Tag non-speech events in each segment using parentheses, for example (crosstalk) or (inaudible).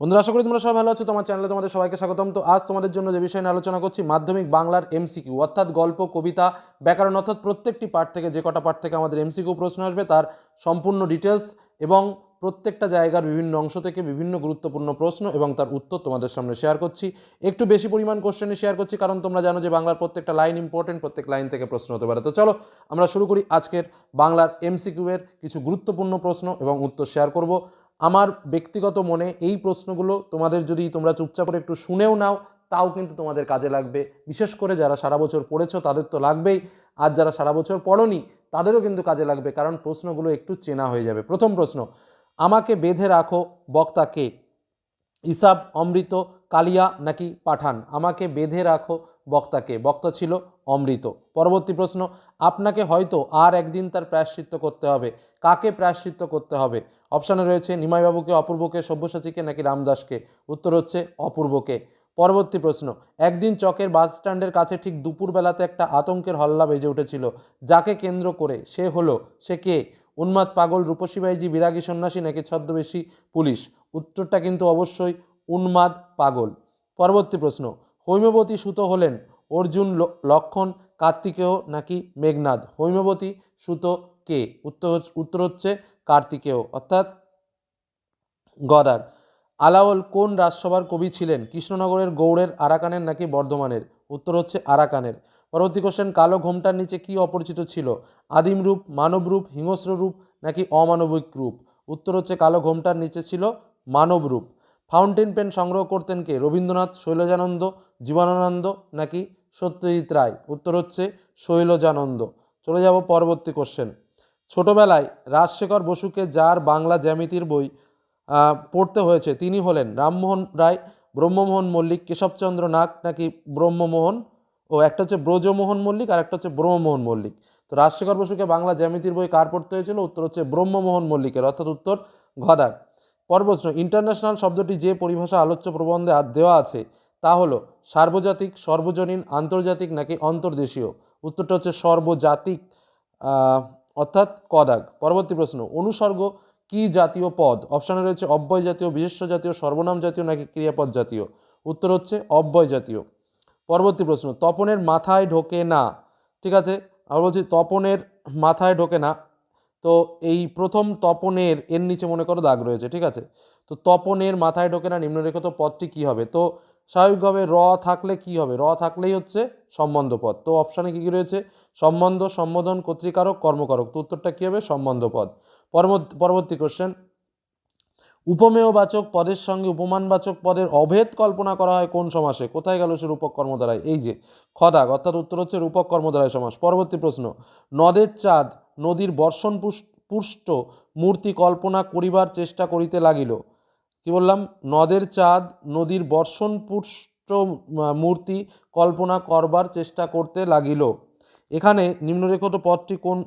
বন্ধুরা, আশা করি তোমরা সবাই ভালো আছো। তোমার চ্যানেলে তোমাদের সবাইকে স্বাগতম। তো আজ তোমাদের জন্য যে বিষয় নিয়ে আলোচনা করছি, মাধ্যমিক বাংলার এমসিকিউ অর্থাৎ গল্প, কবিতা, ব্যাকরণ, অর্থাৎ প্রত্যেকটি পার্ট থেকে, যে কটা পার্ট থেকে আমাদের এমসিকিউ প্রশ্ন আসবে, তার সম্পূর্ণ ডিটেলস এবং প্রত্যেকটা জায়গার বিভিন্ন অংশ থেকে বিভিন্ন গুরুত্বপূর্ণ প্রশ্ন এবং তার উত্তর তোমাদের সামনে শেয়ার করছি। একটু বেশি পরিমাণ কোশ্চেনে শেয়ার করছি, কারণ তোমরা জানো যে বাংলার প্রত্যেকটা লাইন ইম্পর্টেন্ট প্রত্যেক লাইন থেকে প্রশ্ন হতে পারে। তো চলো, আমরা শুরু করি আজকের বাংলার এমসিকিউ এর কিছু গুরুত্বপূর্ণ প্রশ্ন এবং উত্তর শেয়ার করব। আমার ব্যক্তিগত মনে এই প্রশ্নগুলো তোমাদের যদি তোমরা চুপচাপ করে একটু শুনেও নাও, তাও কিন্তু তোমাদের কাজে লাগবে। বিশেষ করে যারা সারা বছর পড়েছো, তাদের তো লাগবেই। আর যারা সারা বছর পড়নি, তাদেরও কিন্তু কাজে লাগবে, কারণ প্রশ্নগুলো একটু চেনা হয়ে যাবে। প্রথম প্রশ্ন, আমাকে বেঁধে রাখো বক্তা কে? ইসাব, অমৃত, কালিয়া নাকি পাঠান? আমাকে বেঁধে রাখো বক্তাকে। বক্তা ছিল অমৃত। পরবর্তী প্রশ্ন, আপনাকে হয়তো আর একদিন তার প্রায়শ্চিত্ত করতে হবে। কাকে প্রায়শ্চিত্ত করতে হবে? অপশানে রয়েছে, নিমাইবাবুকে, অপূর্বকে, সব্যসাচীকে নাকি রামদাসকে? উত্তর হচ্ছে, অপূর্বকে। পরবর্তী প্রশ্ন, একদিন চকের বাস স্ট্যান্ডের কাছে ঠিক দুপুরবেলাতে একটা আতঙ্কের হল্লা বেজে উঠেছিল। যাকে কেন্দ্র করে সে হলো, সে কে? উন্মাদ পাগল রূপসী বাইজি, বিরাগী সন্ন্যাসী নাকি ছদ্মবেশী পুলিশ? উত্তরটা কিন্তু অবশ্যই উন্মাদ পাগল। পরবর্তী প্রশ্ন, হৈমবতী সুত হলেন অর্জুন লক্ষণ, কার্তিকেয় নাকি মেঘনাদ? হৈমবতী সুত কে? উত্তর উত্তর হচ্ছে কার্তিকেয়, অর্থাৎ গদার। আলাওল কোন রাজসভার কবি ছিলেন? কৃষ্ণনগরের গৌড়ের, আরাকানের নাকি বর্ধমানের? উত্তর হচ্ছে আরাকানের। পরবর্তী কোশ্চেন কালো ঘোমটার নিচে কি অপরিচিত ছিল? আদিম রূপ মানব রূপ হিংস্র রূপ নাকি অমানবিক রূপ? উত্তর হচ্ছে, কালো ঘোমটার নিচে ছিল মানব রূপ। ফাউন্টেন পেন সংগ্রহ করতেন কে? রবীন্দ্রনাথ, শৈলজানন্দ, জীবনানন্দ নাকি সত্যজিৎ রায়? উত্তর হচ্ছে শৈলজানন্দ। চলে যাব পরবর্তী কোশ্চেন ছোটবেলায় রাজশেখর বসুকে যার বাংলা জ্যামিতির বই পড়তে হয়েছে তিনি হলেন রামমোহন রায়, ব্রহ্মমোহন মল্লিক, কেশবচন্দ্র নাগ নাকি ব্রহ্মমোহন? ও, একটা হচ্ছে ব্রজমোহন মল্লিক আর একটা হচ্ছে ব্রহ্মমোহন মল্লিক। তো রাজশেখর বসুকে বাংলা জ্যামিতির বই কার পড়তে হয়েছিল? উত্তর হচ্ছে ব্রহ্মমোহন মল্লিকের। অর্থাৎ উত্তর ঘদাক পরপ্রশ্ন ইন্টারন্যাশনাল শব্দটি যে পরিভাষা আলোচ্য প্রবন্ধে দেওয়া আছে, তা হলো সার্বজাতিক, সর্বজনীন, আন্তর্জাতিক নাকি অন্তর্দেশীয়? উত্তরটা হচ্ছে সর্বজাতিক অর্থাৎ কদাগ। পরবর্তী প্রশ্ন, অনুসর্গ কি জাতীয় পদ? অপশানে রয়েছে অব্যয় জাতীয়, বিশেষ্য জাতীয়, সর্বনাম জাতীয় নাকি ক্রিয়াপদ জাতীয়? উত্তর হচ্ছে অব্যয় জাতীয়। পরবর্তী প্রশ্ন, তপনের মাথায় ঢোকে না। ঠিক আছে? আবার বলছি তপনের মাথায় ঢোকে না তো এই প্রথম তপনের, এর নিচে মনে করো দাগ রয়েছে, ঠিক আছে? তো তপনের মাথায় ঢোকে না নিম্নরেখিত পদটি কি হবে? তো স্বাভাবিকভাবে র থাকলে কি হবে? র থাকলেই হচ্ছে সম্বন্ধ পদ। তো অপশানে কী কী রয়েছে? সম্বন্ধ, সম্বোধন, কর্তৃকারক, কর্মকারক। তো উত্তরটা কী হবে? সম্বন্ধ পদ। পরবর্তী কোশ্চেন উপমেয়বাচক পদের সঙ্গে উপমানবাচক পদের অভেদ কল্পনা করা হয় কোন সমাসে? কোথায় গেল সে রূপক কর্মধারায়? এই যে খদাগ অর্থাৎ উত্তর হচ্ছে রূপক কর্মধারায় সমাস। পরবর্তী প্রশ্ন। নদের চাঁদ নদীর বর্ষণ পুষ- পুষ্ট মূর্তি কল্পনা করিবার চেষ্টা করিতে লাগিল। কি বললাম? নদের চাঁদ, নদীর বর্ষণ পুষ্ট মূর্তি কল্পনা করবার চেষ্টা করতে লাগিল। এখানে নিম্নরেখিত পদটি কোন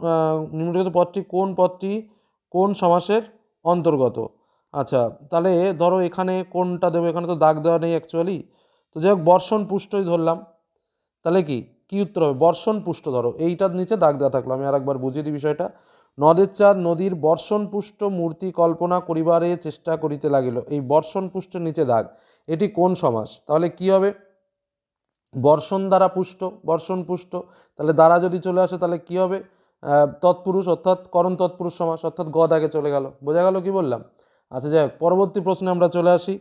নিম্নরেখিত পদটি কোন পদটি কোন সমাসের অন্তর্গত? আচ্ছা তাহলে ধরো এখানে কোনটা দেবো? এখানে তো দাগ দেওয়া নেই অ্যাকচুয়ালি তো যাই হোক, বর্ষণ পুষ্টই ধরলাম। তাহলে কি? কি উত্তর হবে? বর্ষণ পুষ্ট ধরো। এইটার নিচে দাগ দেওয়া থাকল। আমি আরেকবার বুঝিয়ে দিই বিষয়টা। নদের চাঁদ, নদীর বর্ষণ পুষ্ট মূর্তি কল্পনা করিবারে চেষ্টা করিতে লাগিল। এই বর্ষণ পুষ্টের নিচে দাগ, এটি কোন সমাস? তাহলে কি হবে? বর্ষণ দ্বারা পুষ্ট, বর্ষণ পুষ্ট। তাহলে দ্বারা যদি চলে আসে, তাহলে কি হবে? তৎপুরুষ অর্থাৎ করণ তৎপুরুষ সমাস, অর্থাৎ গদ আগে চলে গেল। বোঝা গেল কি বললাম? আচ্ছা যাই হোক, পরবর্তী প্রশ্নে আমরা চলে আসি।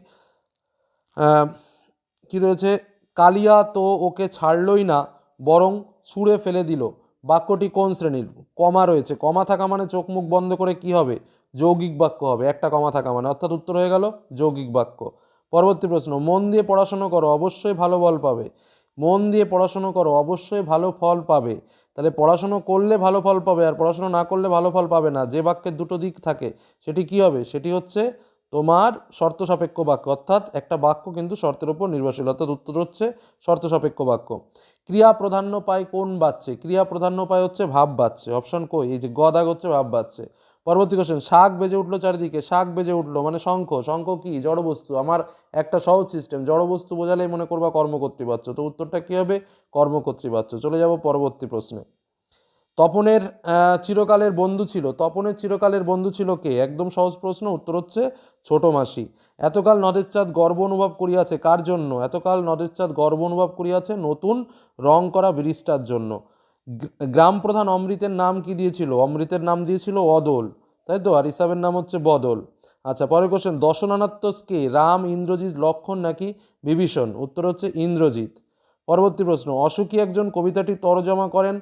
কি রয়েছে? কালিয়া তো ওকে ছাড়লই না বরং ছুঁড়ে ফেলে দিল। বাক্যটি কোন শ্রেণির? কমা রয়েছে। কমা থাকা মানে চোখ মুখ বন্ধ করে কি হবে? যৌগিক বাক্য হবে। একটা কমা থাকা মানে অর্থাৎ উত্তর হয়ে গেল, যৌগিক বাক্য। পরবর্তী প্রশ্ন, মন দিয়ে পড়াশোনা করো, অবশ্যই ভালো ফল পাবে। মন দিয়ে পড়াশোনা করো, অবশ্যই ভালো ফল পাবে। তাহলে পড়াশোনা করলে ভালো ফল পাবে আর পড়াশোনা না করলে ভালো ফল পাবে না। যে বাক্যের দুটো দিক থাকে, সেটি কি হবে? সেটি হচ্ছে তোমার শর্ত সাপেক্ষ বাক্য, অর্থাৎ একটা বাক্য কিন্তু শর্তের উপর নির্ভরশীল অর্থাৎ উত্তর হচ্ছে শর্ত সাপেক্ষ বাক্য। ক্রিয়া প্রাধান্য পায় কোন বাচ্চে? ক্রিয়া প্রাধান্য পায় হচ্ছে ভাব বাচ্চে। অপশন কই? এই যে গদাগ হচ্ছে ভাব বাচ্চে। পরবর্তী কোশ্চেন শাক বেজে উঠল চারিদিকে। শাক বেজে উঠল মানে শঙ্খ। শঙ্খ কি? জড়বস্তু আমার একটা সহজ সিস্টেম জড়বস্তু বোঝালেই মনে করবা কর্মকর্তৃবাচ্য তো উত্তরটা কি হবে? কর্মকর্তৃবাচ্য চলে যাব পরবর্তী প্রশ্নে। তপনের চিরকালের বন্ধু ছিল। তপনের চিরকালের বন্ধু ছিল কে? একদম সহজ প্রশ্ন, উত্তর হচ্ছে ছোট মাসি। এতকাল নদের চাঁদ গর্ব অনুভব করিয়াছে কার জন্য? এতকাল নদের চাঁদ গর্ব অনুভব করিয়াছে নতুন রং করা ব্রিজটার জন্য। গ্রাম প্রধান অমৃতের নাম কি দিয়েছিল? অমৃতের নাম দিয়েছিল অদল। তাই তো? আর ইসাবের নাম হচ্ছে বদল। আচ্ছা পরের কোশ্চেন দশনানাত্তস কে? রাম, ইন্দ্রজিৎ, লক্ষণ নাকি বিভীষণ? উত্তর হচ্ছে ইন্দ্রজিৎ। পরবর্তী প্রশ্ন অসুখী একজন কবিতাটি তরজমা করেন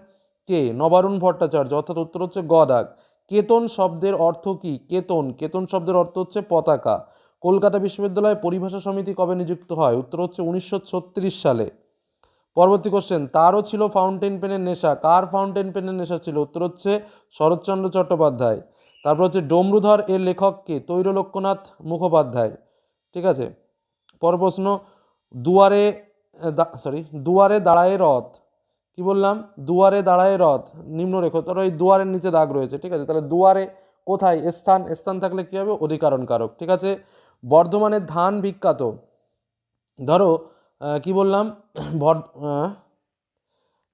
কে? নবারুণ ভট্টাচার্য, অর্থাৎ উত্তর হচ্ছে গদাগ। কেতন শব্দের অর্থ কি? কেতন। কেতন শব্দের অর্থ হচ্ছে পতাকা। কলকাতা বিশ্ববিদ্যালয়ে পরিভাষা সমিতি কবে নিযুক্ত হয়? উত্তর হচ্ছে উনিশশো ছত্রিশ সালে। পরবর্তী কোশ্চেন তারও ছিল ফাউন্টেন পেনের নেশা। কার ফাউন্টেন পেনের নেশা ছিল? উত্তর হচ্ছে শরৎচন্দ্র চট্টোপাধ্যায়। তারপর হচ্ছে ডমরুধর এর লেখককে তৈরলোক্যনাথ মুখোপাধ্যায়। ঠিক আছে? পর প্রশ্ন, দুয়ারে সরি দুয়ারে দাঁড়ায় রথ। কি বললাম? দুয়ারে দাঁড়ায় রথ নিম্নরেখ। তোর ওই দুয়ারের নিচে দাগ রয়েছে, ঠিক আছে? তাহলে দুয়ারে কোথায়? স্থান স্থান থাকলে কী হবে? অধিকারণ কারক ঠিক আছে? বর্ধমানের ধান বিখ্যাত। ধরো কি বললাম? (clears throat)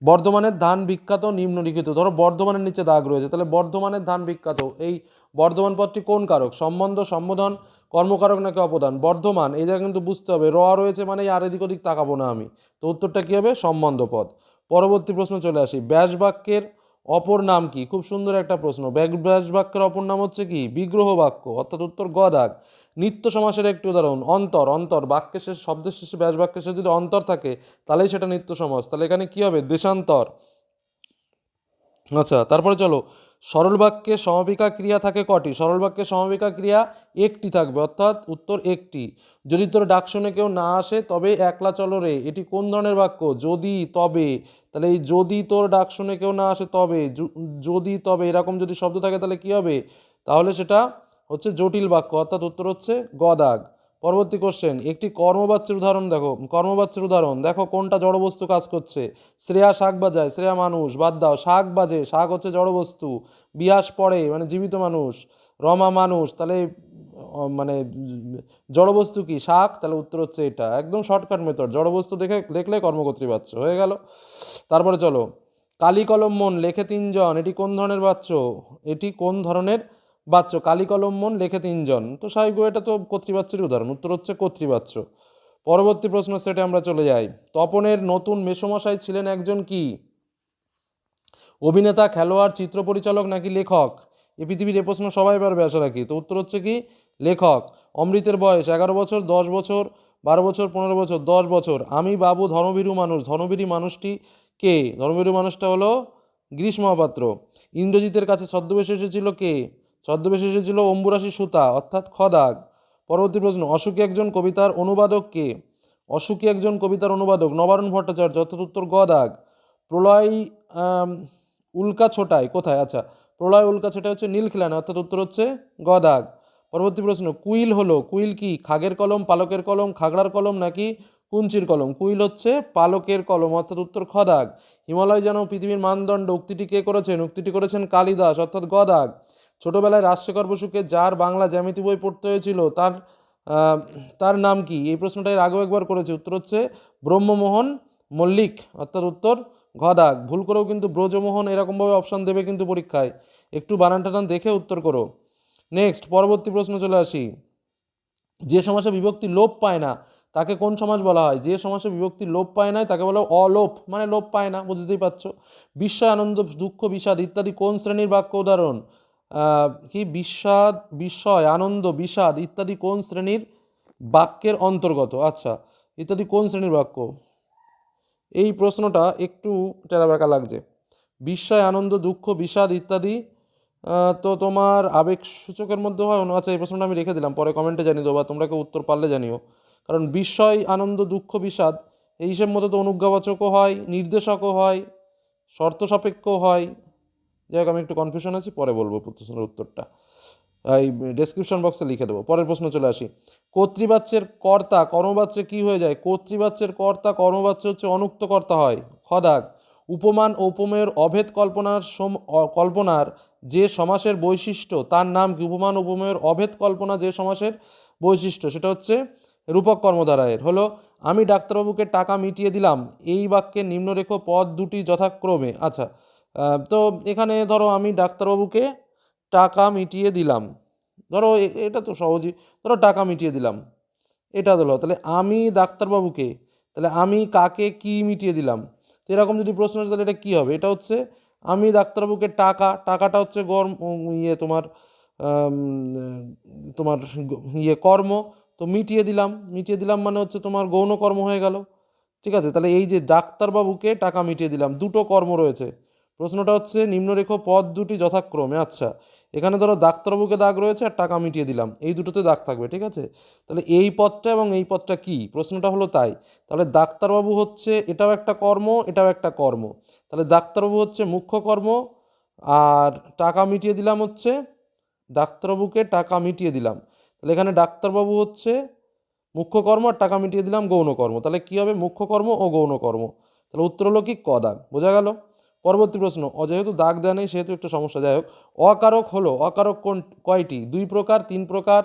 বর্ধমানের ধান বিখ্যাত, নিম্নলিখিত। ধরো বর্ধমানের নিচে দাগ রয়েছে, তাহলে বর্ধমানের ধান বিখ্যাত। এই বর্ধমান পদটি কোন কারক? সম্বন্ধ, সম্বোধন, কর্মকারক নাকি অপদান বর্ধমান, এই জায়গায় কিন্তু বুঝতে হবে। র রয়েছে মানে আর এদিক ওদিক তাকাবো না আমি। তো উত্তরটা কী হবে? সম্বন্ধ পদ। পরবর্তী প্রশ্ন চলে আসি। ব্যাস বাক্যের অপর নাম কি? খুব সুন্দর একটা প্রশ্ন। ব্যাস বাক্যের অপর নাম হচ্ছে কি? বিগ্রহ বাক্য অর্থাৎ উত্তর গদাগ নিত্য সমাসের একটি উদাহরণ, অন্তর অন্তর। বাক্যের শেষ, শব্দের শেষে ব্যাস বাক্যের শেষে যদি অন্তর থাকে, তাহলেই সেটা নিত্য সমাস। তাহলে এখানে কি হবে? দেশান্তর। আচ্ছা তারপরে চলো। সরল বাক্যে সমাপিকা ক্রিয়া থাকে কটি? সরল বাক্যে সমাপিকা ক্রিয়া একটি থাকবে, অর্থাৎ উত্তর একটি। যদি তোর ডাক শুনে কেউ না আসে, তবে একলা চলো রে। এটি কোন ধরনের বাক্য? যদি, তবে। তাহলে এই যদি তোর ডাক শুনে কেউ না আসে, তবে। যদি, তবে এরকম যদি শব্দ থাকে, তাহলে কি হবে? তাহলে সেটা হচ্ছে জটিল বাক্য, অর্থাৎ উত্তর হচ্ছে গদাগ। পরবর্তী কোশ্চেন একটি কর্মবাচ্যের উদাহরণ দেখো। কর্মবাচ্যের উদাহরণ, দেখো কোনটা জড়বস্তু কাজ করছে। শ্রেয়া শাক বাজায়, শ্রেয়া মানুষ, বাদ দাও, শাক বাজে, শাক হচ্ছে জড়বস্তু বিয়াস পড়ে মানে জীবিত মানুষ। রমা মানুষ, তাহলে মানে জড়বস্তু কি? শাক? তাহলে উত্তর হচ্ছে এটা। একদম শর্টকাট মেথড জড়বস্তু দেখে, দেখলে কর্মকর্তৃ বাচ্চ, হয়ে গেল। তারপরে চলো কালি কলম মন, লেখে তিনজন, এটি কোন ধরনের বাচ্চ? এটি কোন ধরনের বাচ্চ কালি কলম মন লেখে তিনজন। তো স্বাভাবিক এটা তো কর্তৃবাচ্যের উদাহরণ। উত্তর হচ্ছে কর্তৃবাচ্য পরবর্তী প্রশ্ন সেটে আমরা চলে যাই। তপনের নতুন মেসমশাই ছিলেন একজন কি? অভিনেতা, খেলোয়াড় চিত্র পরিচালক নাকি লেখক? এ পৃথিবীর এ প্রশ্ন সবাই পারবে আশা রাখি। তো উত্তর হচ্ছে কি? লেখক। অমৃতের বয়স এগারো বছর, দশ বছর, বারো বছর, পনেরো বছর, দশ বছর। আমি বাবু ধর্মভীরু মানুষ। ধর্মভীরী মানুষটি কে? ধর্মভীরু মানুষটা হলো গিরিশ মহাপাত্র ইন্দ্রজিতের কাছে ছদ্মবেশে এসেছিল কে? ছদ্মবেশে এসেছিল অম্বুরাশি সুতা, অর্থাৎ খদাগ পরবর্তী প্রশ্ন, অসুখী একজন কবিতার অনুবাদক কে? অসুখী একজন কবিতার অনুবাদক, নবারুণ ভট্টাচার্য, অর্থাৎ উত্তর গদাগ প্রলয় উল্কা ছোটায় কোথায়? আচ্ছা প্রলয়, উল্কা ছোটায় হচ্ছে নীলখিলানে, অর্থাৎ উত্তর হচ্ছে গদাগ পরবর্তী প্রশ্ন, কুইল হলো, কুইল কি? খাগের কলম, পালকের কলম, খাগড়ার কলম নাকি কুঞ্চির কলম? কুইল হচ্ছে পালকের কলম, অর্থাৎ উত্তর খদাগ হিমালয় যেন পৃথিবীর মানদণ্ড, উক্তিটি কে করেছেন? উক্তিটি করেছেন কালিদাস, অর্থাৎ গদাগ ছোটবেলায় রাজশেখর বসুকে যার বাংলা জ্যামিতি বই পড়তে হয়েছিল, তার তার নাম কি? এই প্রশ্নটা এর আগেও একবার করেছে। উত্তর হচ্ছে ব্রহ্মমোহন মল্লিক, অর্থাৎ উত্তর ঘদাক। ভুল করেও কিন্তু ব্রজমোহন এরকমভাবে অপশান দেবে কিন্তু পরীক্ষায়। একটু বানান টানান দেখে উত্তর করো। নেক্সট পরবর্তী প্রশ্ন চলে আসি। যে সমাসে বিভক্তি লোপ পায় না, তাকে কোন সমাজ বলা হয়? যে সমাসে বিভক্তি লোপ পায় না, তাকে বলা অলোপ। মানে লোপ পায় না, বুঝতেই পারছ? বিস্ময় আনন্দ দুঃখ, বিষাদ ইত্যাদি কোন শ্রেণির বাক্য উদাহরণ? কি বিষাদ বিস্ময় আনন্দ, বিষাদ ইত্যাদি কোন শ্রেণির বাক্যের অন্তর্গত? আচ্ছা ইত্যাদি কোন শ্রেণির বাক্য? এই প্রশ্নটা একটু টেরাবেকা লাগছে। বিস্ময় আনন্দ, দুঃখ, বিষাদ ইত্যাদি তো তোমার আবেগ সূচকের মধ্যে হয়। আচ্ছা এই প্রশ্নটা আমি রেখে দিলাম, পরে কমেন্টে জানিয়ে দেবো বা তোমরা কেউ উত্তর পারলে জানিও। কারণ বিস্ময় আনন্দ, দুঃখ, বিষাদ, এই মতো তো অনুজ্ঞাবাচকও হয়, নির্দেশকও হয় শর্ত সাপেক্ষও হয়। যাই হোক আমি একটু কনফিউশন আছি, পরে বলব প্রশ্নের উত্তরটা। এই ডেসক্রিপশন বক্সে লিখে দেবো। পরের প্রশ্ন চলে আসি। কর্তৃবাচ্যের কর্তা, কর্মবাচ্যে কি হয়ে যায়? কর্তৃবাচ্যের কর্তা, কর্মবাচ্য হচ্ছে অনুক্ত কর্তা হয় খদাগ উপমান উপমেয়ের অভেদ কল্পনার সম কল্পনার যে সমাসের বৈশিষ্ট্য, তার নাম কি? উপমান উপমেয়ের অভেদ কল্পনা যে সমাসের বৈশিষ্ট্য, সেটা হচ্ছে রূপক কর্মধারায়ের। হলো, আমি ডাক্তারবাবুকে টাকা মিটিয়ে দিলাম, এই বাক্যে নিম্নরেখ পদ দুটি যথাক্রমে। আচ্ছা তো এখানে ধরো আমি ডাক্তারবাবুকে টাকা মিটিয়ে দিলাম। ধরো এটা তো সহজই। ধরো টাকা মিটিয়ে দিলাম। এটা হলো, তাহলে আমি ডাক্তারবাবুকে, তাহলে আমি কাকে কি মিটিয়ে দিলাম? তো এরকম যদি প্রশ্ন আসে, তাহলে এটা কী হবে? এটা হচ্ছে, আমি ডাক্তারবাবুকে টাকা, টাকাটা হচ্ছে গরম ইয়ে তোমার তোমার ইয়ে কর্ম, তো মিটিয়ে দিলাম। মিটিয়ে দিলাম মানে হচ্ছে তোমার গৌণ কর্ম হয়ে গেল। ঠিক আছে? তাহলে এই যে ডাক্তারবাবুকে টাকা মিটিয়ে দিলাম, দুটো কর্ম রয়েছে। প্রশ্নটা হচ্ছে, নিম্নরেখ পদ দুটি যথাক্রমে। আচ্ছা এখানে ধরো ডাক্তারবাবুকে দাগ রয়েছে আর টাকা মিটিয়ে দিলাম। এই দুটোতে দাগ থাকবে, ঠিক আছে? তাহলে এই পদটা এবং এই পদটা কি? প্রশ্নটা হলো তাই। তাহলে ডাক্তারবাবু হচ্ছে, এটাও একটা কর্ম, এটাও একটা কর্ম। তাহলে ডাক্তারবাবু হচ্ছে মুখ্য কর্ম আর টাকা মিটিয়ে দিলাম হচ্ছে, ডাক্তারবাবুকে টাকা মিটিয়ে দিলাম। তাহলে এখানে ডাক্তারবাবু হচ্ছে মুখ্য কর্ম আর টাকা মিটিয়ে দিলাম গৌণকর্ম তাহলে কী হবে? মুখ্য কর্ম ও গৌণকর্ম তাহলে উত্তর হলো কি? ক দাগ। বোঝা গেল? পরবর্তী প্রশ্ন যেহেতু দাগ দেওয়া নেই, সেহেতু একটা সমস্যা। যাই হোক, অকারক হলো, অকারক কোন, কয়টি? দুই প্রকার, তিন প্রকার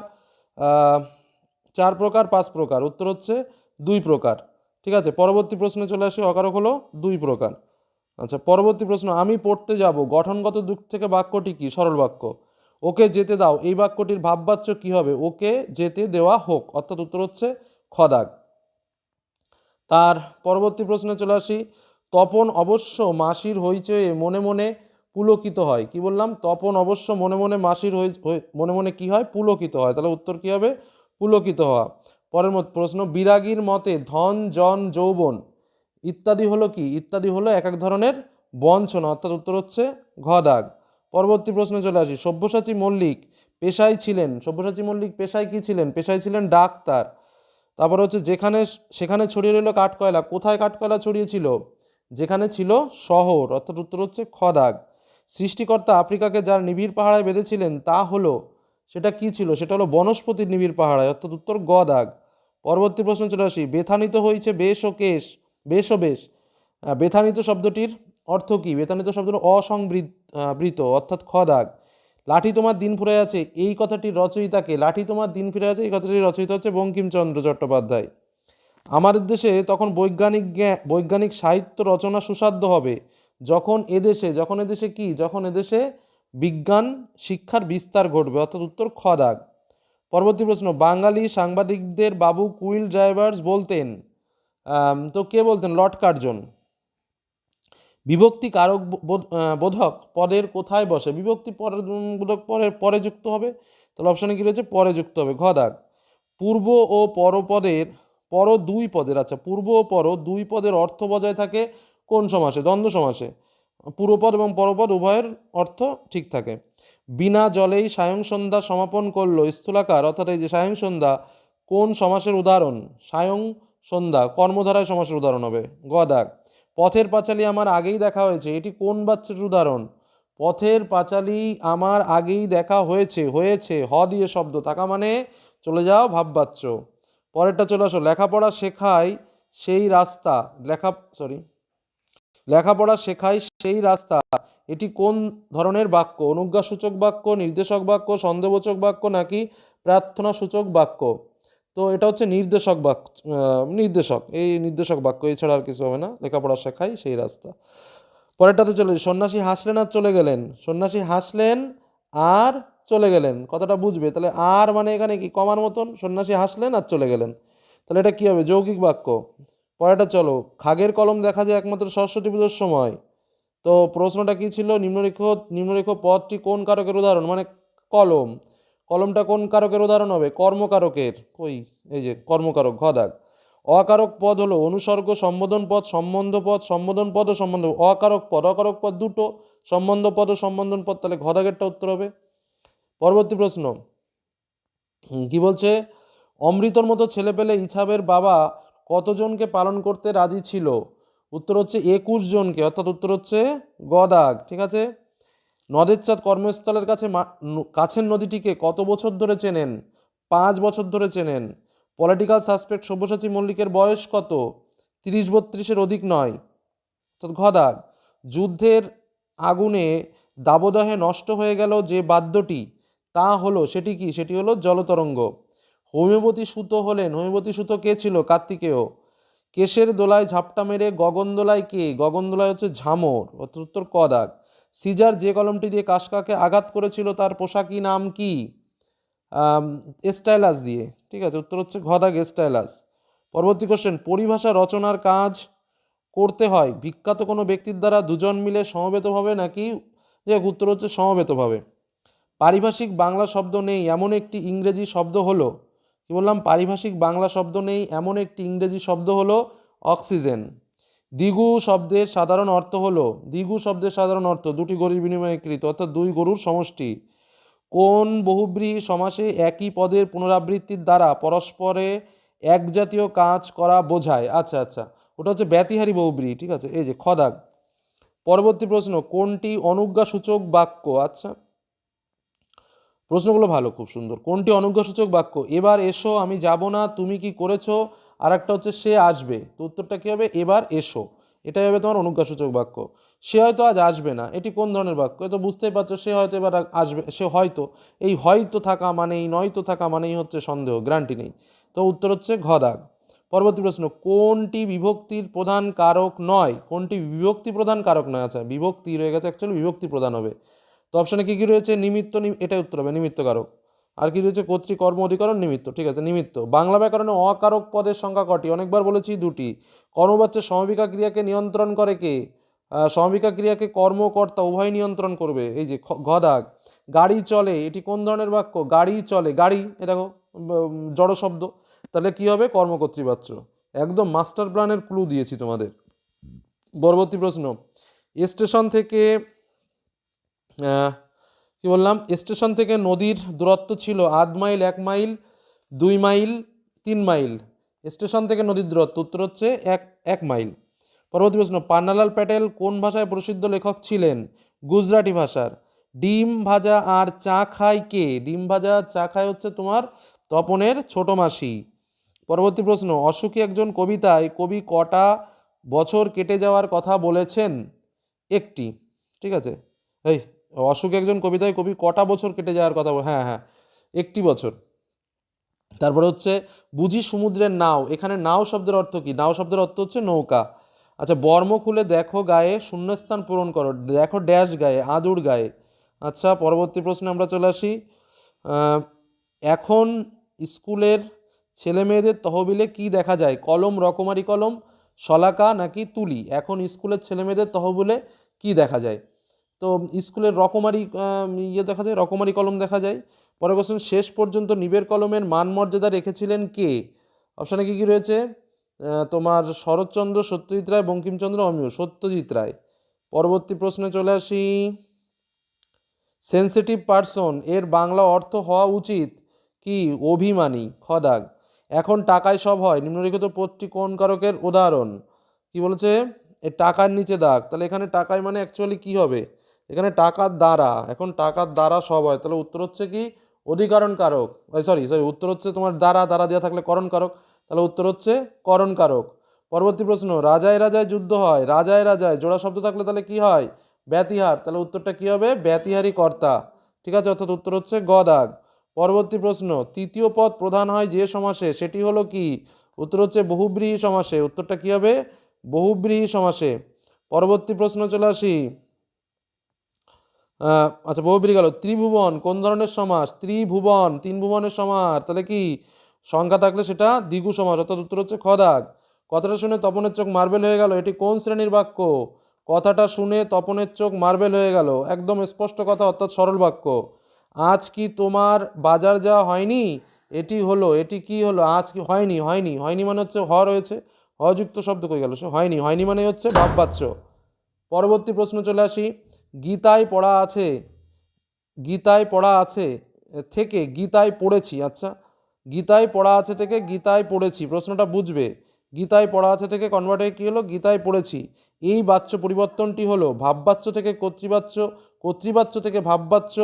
চার প্রকার, পাঁচ প্রকার। উত্তর হচ্ছে দুই প্রকার। ঠিক আছে, পরবর্তী প্রশ্নে চলে আসি, অকারক হলো দুই প্রকার। আচ্ছা পরবর্তী প্রশ্ন, আমি পড়তে যাব, গঠনগত দিক থেকে বাক্যটি কি? সরল বাক্য। ওকে যেতে দাও। এই বাক্যটির ভাববাচ্য কি হবে? ওকে যেতে দেওয়া হোক। অর্থাৎ উত্তর হচ্ছে খদাগ তার পরবর্তী প্রশ্নে চলে আসি তপন অবশ্য মাসির হইচয়ে মনে মনে পুলকিত হয়। কি বললাম? তপন অবশ্য মনে মনে মাসির হই মনে মনে কি হয়? পুলকিত হয়। তাহলে উত্তর কি হবে? পুলকিত হওয়া। পরের মত প্রশ্ন, বিরাগীর মতে ধন, জন, যৌবন ইত্যাদি হলো কি? ইত্যাদি হলো এক এক ধরনের বঞ্চনা। অর্থাৎ উত্তর হচ্ছে ঘদাগ পরবর্তী প্রশ্নে চলে আসি। সব্যসাচী মল্লিক পেশায় ছিলেন। সব্যসাচী মল্লিক পেশায় কি ছিলেন? পেশায় ছিলেন ডাক্তার। তারপর হচ্ছে যেখানে, সেখানে ছড়িয়ে রইল কাঠকয়লা। কোথায় কাঠকয়লা ছড়িয়েছিল? যেখানে ছিল শহর, অর্থাৎ উত্তর হচ্ছে খদাগ সৃষ্টিকর্তা আফ্রিকাকে যার নিবিড় পাহাড়ায় বেঁধেছিলেন, তা হলো, সেটা কি ছিল? সেটা হলো বনস্পতির নিবিড় পাহাড়ায় অর্থাৎ উত্তর গদাগ। পরবর্তী প্রশ্ন চলে আসি, বেথানিত হয়েছে বেশ ও কেশ, বেশ ও বেশ। বেথানিত শব্দটির অর্থ কি? বেথানিত শব্দটি অসংবৃত বৃত, অর্থাৎ খদাগ লাঠি তোমার দিন ফুরে আছে এই কথাটির রচয়িতাকে, লাঠি তোমার দিন ফিরে আছে এই কথাটির রচয়িতা হচ্ছে বঙ্কিমচন্দ্র চট্টোপাধ্যায়। আমাদের দেশে তখন বৈজ্ঞানিক জ্ঞা- বৈজ্ঞানিক সাহিত্য রচনা সুসাধ্য হবে। যখন এদেশে যখন এদেশে কি? যখন এদেশে বিজ্ঞান শিক্ষার বিস্তার ঘটবে, অর্থাৎ উত্তর খ দাগ। পরবর্তী প্রশ্ন, বাঙালি সাংবাদিকদের বাবু কুইল ড্রাইভার্স বলতেন তো কে বলতেন? Lord Curzon. বিভক্তি কারক বোধ- বোধক পদের কোথায় বসে? বিভক্তি পরের, বোধক পরের, পরে যুক্ত হবে? তাহলে অপশানে কি রয়েছে? পরে যুক্ত হবে। ঘ দাগ। পূর্ব ও পরপদের পর দুই পদের আচ্ছা পূর্ব ও পর দুই পদের অর্থ বজায় থাকে কোন সমাসে? দ্বন্দ্ব সমাসে। পূর্বপদ এবং পরপদ উভয়ের অর্থ ঠিক থাকে। বিনা জলেই সায়ং সন্ধ্যা সমাপন করল স্থূলাকার, অর্থাৎ এই যে সায়ং সন্ধ্যা, কোন সমাসের উদাহরণ? সায়ং সন্ধ্যা, কর্মধারায় সমাসের উদাহরণ হবে। গ দাগ। পথের পাঁচালী আমার আগেই দেখা হয়েছে, এটি কোন বাচ্চার উদাহরণ? পথের পাঁচালী আমার আগেই দেখা হয়েছে হয়েছে, হ দিয়ে শব্দ থাকা মানে চলে যাও ভাববাচ্য। পরেরটা চলে আসো। লেখাপড়া শেখায় সেই রাস্তা। লেখা সরি লেখাপড়া শেখায় সেই রাস্তা। এটি কোন ধরনের বাক্য? অনুজ্ঞাসূচক বাক্য, নির্দেশক বাক্য, সন্দেহবোচক বাক্য নাকি প্রার্থনা সূচক বাক্য? তো এটা হচ্ছে নির্দেশক বাক্য নির্দেশক। এই নির্দেশক বাক্য, এছাড়া আর কিছু হবে না। লেখাপড়া শেখাই সেই রাস্তা। পরেরটাতে চলে সন্ন্যাসী হাসলেন আর চলে গেলেন। সন্ন্যাসী হাসলেন আর চলে গেলেন, কথাটা বুঝবে। তাহলে আর মানে এখানে কি, কমার মতন? সন্ন্যাসী হাসলেন আর চলে গেলেন। তাহলে এটা কি হবে? যৌগিক বাক্য। পরেরটা চলো, খাগের কলম দেখা যায় একমাত্র সরস্বতী পুজোর সময়। তো প্রশ্নটা কী ছিল? নিম্নরেখ নিম্নরেখ পদটি কোন কারকের উদাহরণ? মানে কলম। কলমটা কোন কারকের উদাহরণ হবে? কর্মকারকের। কই? এই যে কর্মকারক ঘদাগ অকারক পদ হলো অনুসর্গ, সম্বোধন পদ, সম্বন্ধ পদ, সম্বোধন পদ ও সম্বন্ধ। অকারক পদ অকারক পদ দুটো, সম্বন্ধ পদ ও সম্বোধন পদ। তাহলে ঘদাগেরটা উত্তর হবে। পরবর্তী প্রশ্ন। কি বলছে? অমৃতর মতো ছেলে পেলে ইছাবের বাবা কতজনকে পালন করতে রাজি ছিল? উত্তর হচ্ছে একুশ জনকে, অর্থাৎ উত্তর হচ্ছে গদাগ, ঠিক আছে? নদের চাঁদ কর্মস্থলের কাছে কাছের নদীটিকে কত বছর ধরে চেনেন? পাঁচ বছর ধরে চেনেন। পলিটিক্যাল সাসপেক্ট সব্যসাচী মল্লিকের বয়স কত? তিরিশ বত্রিশের অধিক নয়। অর্থাৎ ঘদাগ যুদ্ধের আগুনে দাবদাহে নষ্ট হয়ে গেল যে বাদ্যটি। তা হলো সেটি কি? সেটি হলো জলতরঙ্গ। হৈমবতী সুতো হলেন হৈমবতী সুতো কে ছিল? কার্তিকেয়। কেশের দোলায় ঝাপটা মেরে গগন দোলায় কে? গগন দোলায় হচ্ছে ঝামর অর্থাৎ উত্তর ক সিজার যে কলমটি দিয়ে কাশকাকে আঘাত করেছিল, তার পোশাকি নাম কি? স্টাইলাস দিয়ে। ঠিক আছে, উত্তর হচ্ছে ঘ দাগ, স্টাইলাস। পরবর্তী কোশ্চেন পরিভাষা রচনার কাজ করতে হয়। বিখ্যাত কোনো ব্যক্তির দ্বারা দুজন মিলে সমবেতভাবে নাকি? যে উত্তর হচ্ছে সমবেতভাবে পারিভাষিক বাংলা শব্দ নেই, এমন একটি ইংরেজি শব্দ হলো, কি বললাম? পারিভাষিক বাংলা শব্দ নেই, এমন একটি ইংরেজি শব্দ হলো অক্সিজেন। দ্বিগু শব্দের সাধারণ অর্থ হলো, দ্বিগু শব্দের সাধারণ অর্থ দুটি গরুর বিনিময়ে কৃত, অর্থাৎ দুই গরুর সমষ্টি। কোন বহুব্রীহি সমাসে একই পদের পুনরাবৃত্তির দ্বারা পরস্পরে এক জাতীয় কাজ করা বোঝায়? আচ্ছা আচ্ছা ওটা হচ্ছে ব্যতিহারী বহুব্রীহি ঠিক আছে? এই যে খদাগ পরবর্তী প্রশ্ন, কোনটি অনুজ্ঞাসূচক বাক্য? আচ্ছা। প্রশ্নগুলো ভালো, খুব সুন্দর। কোনটি অনুজ্ঞাসূচক বাক্য? এবার এসো, আমি যাব না, তুমি কি করেছ? আর একটা হচ্ছে, সে আসবে। তো উত্তরটা কী হবে? এবার এসো। এটাই হবে তোমার অনুজ্ঞাসূচক বাক্য। সে হয়তো আজ আসবে না। এটি কোন ধরনের বাক্য? তো বুঝতেই পারছ, সে হয়তো এবার আসবে, সে হয়তো। এই হয়তো থাকা মানেই, নয়তো থাকা মানেই হচ্ছে সন্দেহ, গ্যারান্টি নেই। তো উত্তর হচ্ছে ঘ দাগ পরবর্তী প্রশ্ন, কোনটি বিভক্তির প্রধান কারক নয়? কোনটি বিভক্তি প্রধান কারক নয়? আচ্ছা বিভক্তি রয়ে গেছে অ্যাকচুয়ালি বিভক্তি প্রধান হবে। তো অপশানে কী কী রয়েছে? নিমিত্ত এটাই উত্তর হবে, নিমিত্ত কারক। আর কি রয়েছে? কর্তৃক কর্ম অধিকরণ, নিমিত্ত। ঠিক আছে, নিমিত্ত। বাংলা ব্যাকরণে অকারক পদের সংখ্যা কটি? অনেকবার বলেছি দুটি। কর্মবাচ্যের সমবিকা ক্রিয়াকে নিয়ন্ত্রণ করে কে? সমবিকা ক্রিয়াকে কর্মকর্তা উভয় নিয়ন্ত্রণ করবে। এই যে খ- গাড়ি চলে, এটি কোন ধরনের বাক্য? গাড়ি চলে। গাড়ি, এ দেখো জড় শব্দ। তাহলে কি হবে? কর্মকর্তৃবাচ্য। একদম মাস্টার প্ল্যানের ক্লু দিয়েছি তোমাদের। পরবর্তী প্রশ্ন। স্টেশন থেকে কি বললাম? স্টেশন থেকে নদীর দূরত্ব ছিল আধ মাইল, এক মাইল, দুই মাইল, তিন মাইল। স্টেশন থেকে নদীর দূরত্ব, উত্তর হচ্ছে এক এক মাইল। পরবর্তী প্রশ্ন, পান্নালাল প্যাটেল কোন ভাষায় প্রসিদ্ধ লেখক ছিলেন? গুজরাটি ভাষার। ডিম ভাজা আর চা খায় কে? ডিম ভাজা, চা খায় হচ্ছে তোমার তপনের ছোট মাসি। পরবর্তী প্রশ্ন অসুখী একজন কবিতায় কবি কটা বছর কেটে যাওয়ার কথা বলেছেন? একটি। ঠিক আছে? এই অসুখ একজন কবিতায় কবি কটা বছর কেটে যাওয়ার কথা হ্যাঁ হ্যাঁ একটি বছর। তারপরে হচ্ছে, বুঝি সমুদ্রের নাও। এখানে নাও শব্দের অর্থ কি? নাও শব্দের অর্থ হচ্ছে নৌকা। আচ্ছা বর্ম খুলে দেখো গায়ে, শূন্যস্থান পূরণ করো। দেখো ড্যাশ গায়ে, আদুর গায়ে। আচ্ছা পরবর্তী প্রশ্নে আমরা চলে আসি। এখন স্কুলের ছেলে মেয়েদের তহবিলে কি দেখা যায়? কলম, রকমারি কলম, শলাকা নাকি তুলি? এখন স্কুলের ছেলে মেয়েদের তহবিলে কি দেখা যায়? তো স্কুলের রকমারি ইয়ে দেখা যায়, রকমারি কলম দেখা যায়। পরে কোশ্চেন শেষ পর্যন্ত নিবের কলমের মান মর্যাদা রেখেছিলেন কে? অপশানে কী কী রয়েছে? তোমার শরৎচন্দ্র, সত্যজিৎ রায়, বঙ্কিমচন্দ্র, অমিয়, সত্যজিৎ রায়। পরবর্তী প্রশ্নে চলে আসি। সেন্সিটিভ পার্সন এর বাংলা অর্থ হওয়া উচিত কি? অভিমানী খদাগ এখন টাকায় সব হয়। নিম্নলিখিত পদটি কোন কারকের? উদাহরণ। কি বলেছে? এ টাকার নিচে দাগ। তাহলে এখানে টাকায় মানে অ্যাকচুয়ালি কি হবে? এখানে টাকার দ্বারা, এখন টাকার দ্বারা সব হয়। তাহলে উত্তর হচ্ছে কি? অধিকরণ কারক সরি সরি উত্তর হচ্ছে তোমার দ্বারা দ্বারা দেওয়া থাকলে করণ কারক তাহলে উত্তর হচ্ছে করণ কারক পরবর্তী প্রশ্ন, রাজায় রাজায় যুদ্ধ হয়, রাজায় রাজায় জোড়া শব্দ থাকলে তাহলে কি হয়? ব্যতিহার। তাহলে উত্তরটা কি হবে? ব্যতিহারী কর্তা। ঠিক আছে? অর্থাৎ উত্তর হচ্ছে গদাগ। পরবর্তী প্রশ্ন, তৃতীয় পদ প্রধান হয় যে সমাসে? সেটি হলো কি? উত্তর হচ্ছে বহুব্রীহি সমাসে। উত্তরটা কি হবে? বহুব্রীহি সমাসে। পরবর্তী প্রশ্ন চলে আসি। আচ্ছা বহুব্রীহি গেল ত্রিভুবন, কোন ধরনের সমাস? ত্রিভুবন তিন ভুবনের সমাস, তাহলে কি? সংখ্যা থাকলে সেটা দ্বিগু সমাস, অর্থাৎ উত্তর হচ্ছে খদাগ কথাটা শুনে তপনের চোখ মার্বেল হয়ে গেল, এটি কোন শ্রেণির বাক্য? কথাটা শুনে তপনের চোখ মার্বেল হয়ে গেল, একদম স্পষ্ট কথা, অর্থাৎ সরল বাক্য। আজ কি তোমার বাজার যাওয়া হয়নি? এটি হলো, এটি কি হলো? আজ কি, হয়নি হয়নি হয়নি মানে হচ্ছে হ রয়েছে, হযুক্ত শব্দ কই গেল? সে হয়নি হয়নি মানে হচ্ছে ভাববাচ্য পরবর্তী প্রশ্ন চলে আসি। গীতায় পড়া আছে, গীতায় পড়া আছে থেকে গীতায় পড়েছি। আচ্ছা গীতায় পড়া আছে থেকে গীতায় পড়েছি, প্রশ্নটা বুঝবে। গীতায় পড়া আছে থেকে কনভার্ট হয়ে কী হলো? গীতায় পড়েছি। এই বাচ্য পরিবর্তনটি হলো ভাববাচ্য থেকে কর্তৃবাচ্য কর্তৃবাচ্য থেকে ভাববাচ্য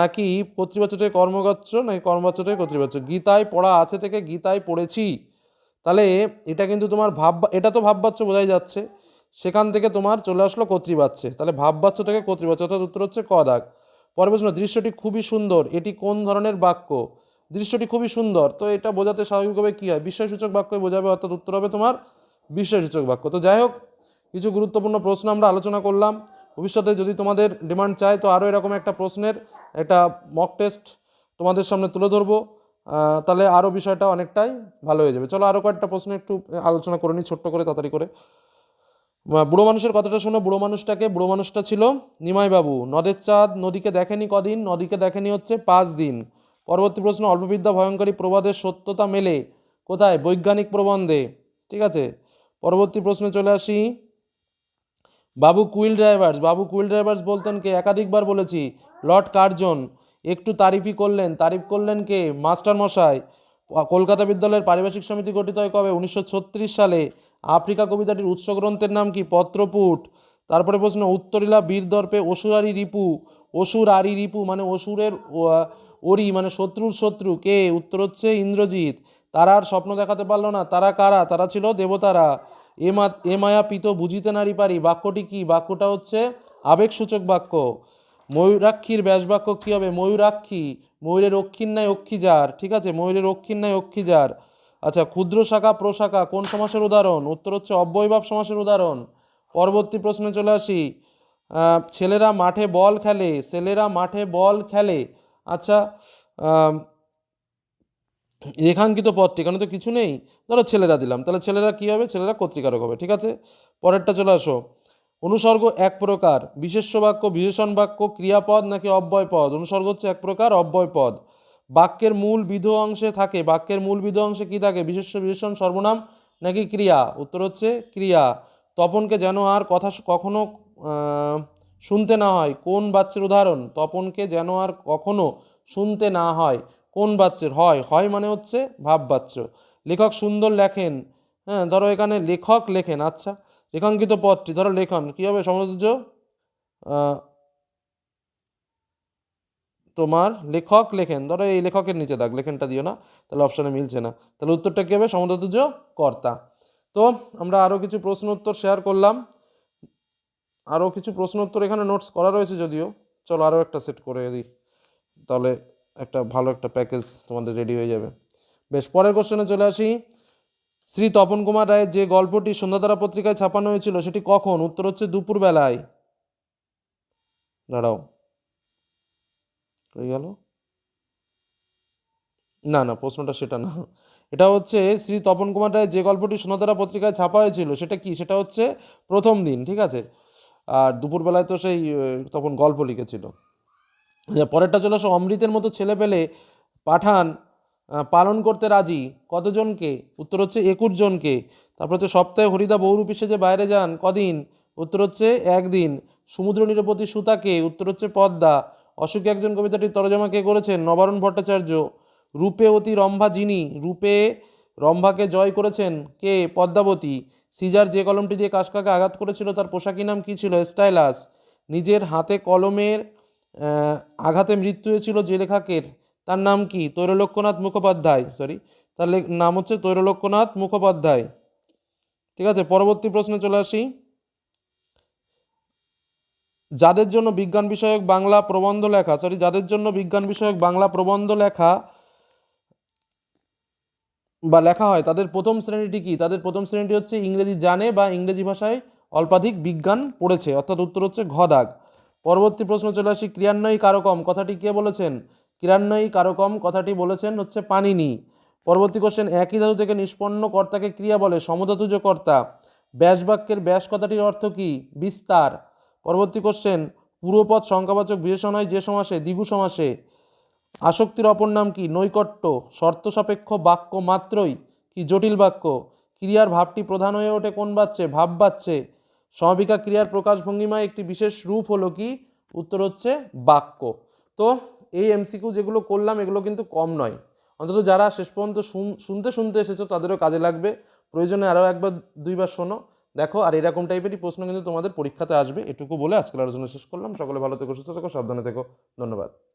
নাকি কর্তৃবাচ্য থেকে কর্মবাচ্য নাকি কর্মবাচ্য থেকে কর্তৃবাচ্য? গীতায় পড়া আছে থেকে গীতায় পড়েছি। তাহলে এটা কিন্তু তোমার ভাব, এটা তো ভাববাচ্য বোঝাই যাচ্ছে। সেখান থেকে তোমার চলে আসলো কর্তৃবাচ্যে। তাহলে ভাববাচ্য থেকে কর্তৃবাচ্য, অর্থাৎ উত্তর হচ্ছে ক দাগ পরের প্রশ্ন, দৃশ্যটি খুবই সুন্দর। এটি কোন ধরনের বাক্য? দৃশ্যটি খুবই সুন্দর। তো এটা বোঝাতে স্বাভাবিকভাবে কী হয়? বিস্ময়সূচক বাক্যই বোঝাবে, অর্থাৎ উত্তর হবে তোমার বিস্ময়সূচক বাক্য। তো যাই হোক, কিছু গুরুত্বপূর্ণ প্রশ্ন আমরা আলোচনা করলাম। ভবিষ্যতে যদি তোমাদের ডিমান্ড চায়, তো আরও এরকম একটা প্রশ্নের একটা মক টেস্ট তোমাদের সামনে তুলে ধরবো। তাহলে আরও বিষয়টা অনেকটাই ভালো হয়ে যাবে। চলো আরও কয়েকটা প্রশ্ন একটু আলোচনা করে নিই, ছোট্ট করে, তাড়াতাড়ি করে। বুড়ো মানুষের কথাটা শোনো। বুড়ো মানুষটাকে, বুড়ো মানুষটা ছিল নিমাইবাবু। নদের চাঁদ নদীকে দেখেনি কদিন, নদীকে দেখেনি হচ্ছে পাঁচ দিন। পরবর্তী প্রশ্ন, অল্পবিদ্যা, ভয়ঙ্করী প্রবাদের সত্যতা মেলে কোথায়? বৈজ্ঞানিক প্রবন্ধে। ঠিক আছে? পরবর্তী প্রশ্নে চলে আসি। Babu quill drivers, babu quill drivers বলতেন কে? একাধিকবার বলেছি, লর্ড কার্জন। একটু তারিফই করলেন। তারিফ করলেন কে? মাস্টার মশাই কলকাতা বিদ্যালয়ের পারিভাষিক সমিতি গঠিত হয় কবে? উনিশশো ছত্রিশ সালে। আফ্রিকা কবিতাটির উৎস গ্রন্থের নাম কি? পত্রপুট। তারপরে প্রশ্ন, উত্তরিলা বীরদর্পে অসুরারি রিপু। অসুর আরি রিপু মানে অসুরের ওরি মানে শত্রুর শত্রু। কে? উত্তর হচ্ছে ইন্দ্রজিৎ। তারা আর স্বপ্ন দেখাতে পারল না। তারা কারা? তারা ছিল দেবতারা। এ মা এ মায়া পিত বুঝিতে নারী পারি। বাক্যটি কি? বাক্যটা হচ্ছে আবেগসূচক বাক্য। ময়ূরাক্ষীর ব্যাসবাক্য কী হবে? ময়ূরাক্ষী। ময়ূরের অক্ষীর ন্যায় অক্ষিজার। ঠিক আছে? ময়ূরের অক্ষীর ন্যায় অক্ষিজার। আচ্ছা ক্ষুদ্র শাখা প্রশাখা কোন সমাসের উদাহরণ? উত্তর হচ্ছে অব্যয়ভাব সমাসের উদাহরণ। পরবর্তী প্রশ্নে চলে আসি। ছেলেরা মাঠে বল খেলে, ছেলেরা মাঠে বল খেলে। আচ্ছা রেখাঙ্কিত পদটি এখানে তো কিছু নেই। ধরো ছেলেরা দিলাম, তাহলে ছেলেরা কী হবে? ছেলেরা কর্তৃকারক হবে, ঠিক আছে? পরেরটা চলে আসো। অনুসর্গ এক প্রকার, বিশেষ্য বাক্য, বিশেষণ বাক্য, ক্রিয়াপদ নাকি অব্যয় পদ? অনুসর্গ হচ্ছে এক প্রকার, অব্যয় পদ। বাক্যের মূল বিধ অংশে থাকে। বাক্যের মূল বিধ অংশে কী থাকে? বিশেষ বিশেষণ সর্বনাম নাকি ক্রিয়া? উত্তর হচ্ছে ক্রিয়া। তপনকে যেন আর কথা কখনো শুনতে না হয়। কোন বাচ্চার উদাহরণ? তপনকে যেন আর কখনো শুনতে না হয়। কোন বাচ্চার হয়। হয় মানে হচ্ছে ভাব বাচ্চ লেখক সুন্দর লেখেন। হ্যাঁ ধরো এখানে লেখক লেখেন। আচ্ছা রেখাঙ্কিত পদটি। ধরো লেখন। কী হবে? সমতুল্য আহ, তোমার লেখক লেখেন, ধরো এই লেখকের নিচে দাগ, লেখেনটা দিও না, তাহলে অপশানে মিলছে না। তাহলে উত্তরটা কী হবে? সমতুল্য কর্তা। তো আমরা আরও কিছু প্রশ্ন উত্তর শেয়ার করলাম। আরও কিছু প্রশ্ন উত্তর এখানে নোটস করা রয়েছে যদিও। চলো আরও একটা সেট করে দিই। তাহলে একটা ভালো একটা প্যাকেজ তোমাদের রেডি হয়ে যাবে। বেশ, পরের কোশ্চেনে চলে আসি। শ্রী তপন কুমার রায়ের যে গল্পটি সন্ধ্যাতারা পত্রিকায় ছাপানো হয়েছিল, সেটি কখন? উত্তর হচ্ছে দুপুরবেলায়। দাঁড়াও। হয়ে গেল। না না, প্রশ্নটা সেটা না। এটা হচ্ছে শ্রী তপন কুমার রায়ের যে গল্পটি সোনাতারা পত্রিকায় ছাপা হয়েছিল, সেটা কি? সেটা হচ্ছে প্রথম দিন, ঠিক আছে? আর দুপুরবেলায় তো সেই তখন গল্প লিখেছিল। পরেরটা চলে আসো, অমৃতের মতো ছেলে পেলে পাঠান পালন করতে রাজি কতজনকে? উত্তর হচ্ছে একুশ জনকে। তারপর হচ্ছে সপ্তাহে হরিদা বহুরূপী সেজে বাইরে যান কদিন? উত্তর হচ্ছে একদিন। সমুদ্র নিরপতি সুতাকে। উত্তর হচ্ছে পদ্মা। অশোক একজন কবিতাটির তরজমা কে করেছেন? নবারুণ ভট্টাচার্য। রূপে অতি রম্ভা যিনি, রূপে রম্ভাকে জয় করেছেন কে? পদ্মাবতী। সিজার যে কলমটি দিয়ে কাশকাকে আঘাত করেছিল, তার পোশাকি নাম কী ছিল? স্টাইলাস। নিজের হাতে কলমের আঘাতে মৃত্যু হয়েছিল যে লেখাকের, তার নাম কি? তৈরলক্ষ্যনাথ মুখোপাধ্যায়। সরি তার নাম হচ্ছে তৈরলক্ষ্যনাথ মুখোপাধ্যায়। ঠিক আছে, পরবর্তী প্রশ্নে চলে আসি। যাদের জন্য বিজ্ঞান বিষয়ক বাংলা প্রবন্ধ লেখা সরি যাদের জন্য বিজ্ঞান বিষয়ক বাংলা প্রবন্ধ লেখা বা লেখা হয়, তাদের প্রথম শ্রেণীটি কি? তাদের প্রথম শ্রেণীটি হচ্ছে ইংরেজি জানে বা ইংরেজি ভাষায় অল্পাধিক বিজ্ঞান পড়েছে, অর্থাৎ উত্তর হচ্ছে ঘ দাগ। পরবর্তী প্রশ্ন চলে আসি, ক্রিয়ান্বয়ী কারকম, কথাটি কে বলেছেন? ক্রিয়ান্বয়ী কারকম, কথাটি বলেছেন হচ্ছে পানিনি পরবর্তী কোশ্চেন একই ধাতু থেকে নিষ্পন্ন কর্তাকে ক্রিয়া বলে, সমধাতুজ কর্তা। ব্যাস বাক্যের ব্যাস কথাটির অর্থ কি? বিস্তার। পরবর্তী কোশ্চেন পূর্বপদ সংখ্যাবাচক বিশেষণ হয় যে সমাসে, দ্বিগু সমাসে। আসক্তির অপর নাম কি? নৈকট্য, শর্ত সাপেক্ষ বাক্য মাত্রই কি জটিল বাক্য? ক্রিয়ার ভাবটি প্রধান হয়ে ওঠে কোন বাচ্চে ভাব বাচ্চে সমাপিকা ক্রিয়ার প্রকাশভঙ্গিমায় একটি বিশেষ রূপ হলো কি? উত্তর হচ্ছে বাক্য। তো এই এমসিকিউ যেগুলো করলাম, এগুলো কিন্তু কম নয়। অন্তত যারা শেষ পর্যন্ত শুন- শুনতে শুনতে এসেছ, তাদেরও কাজে লাগবে। প্রয়োজনে আরও একবার দুইবার শোনো। দেখো, আর এরকম টাইপেরই প্রশ্ন কিন্তু তোমাদের পরীক্ষাতে আসবে। এটুকু বলে আজকের আলোচনা শেষ করলাম। সকলে ভালো থেকো, সুস্থ থেকো, সাবধানে থেকো। ধন্যবাদ।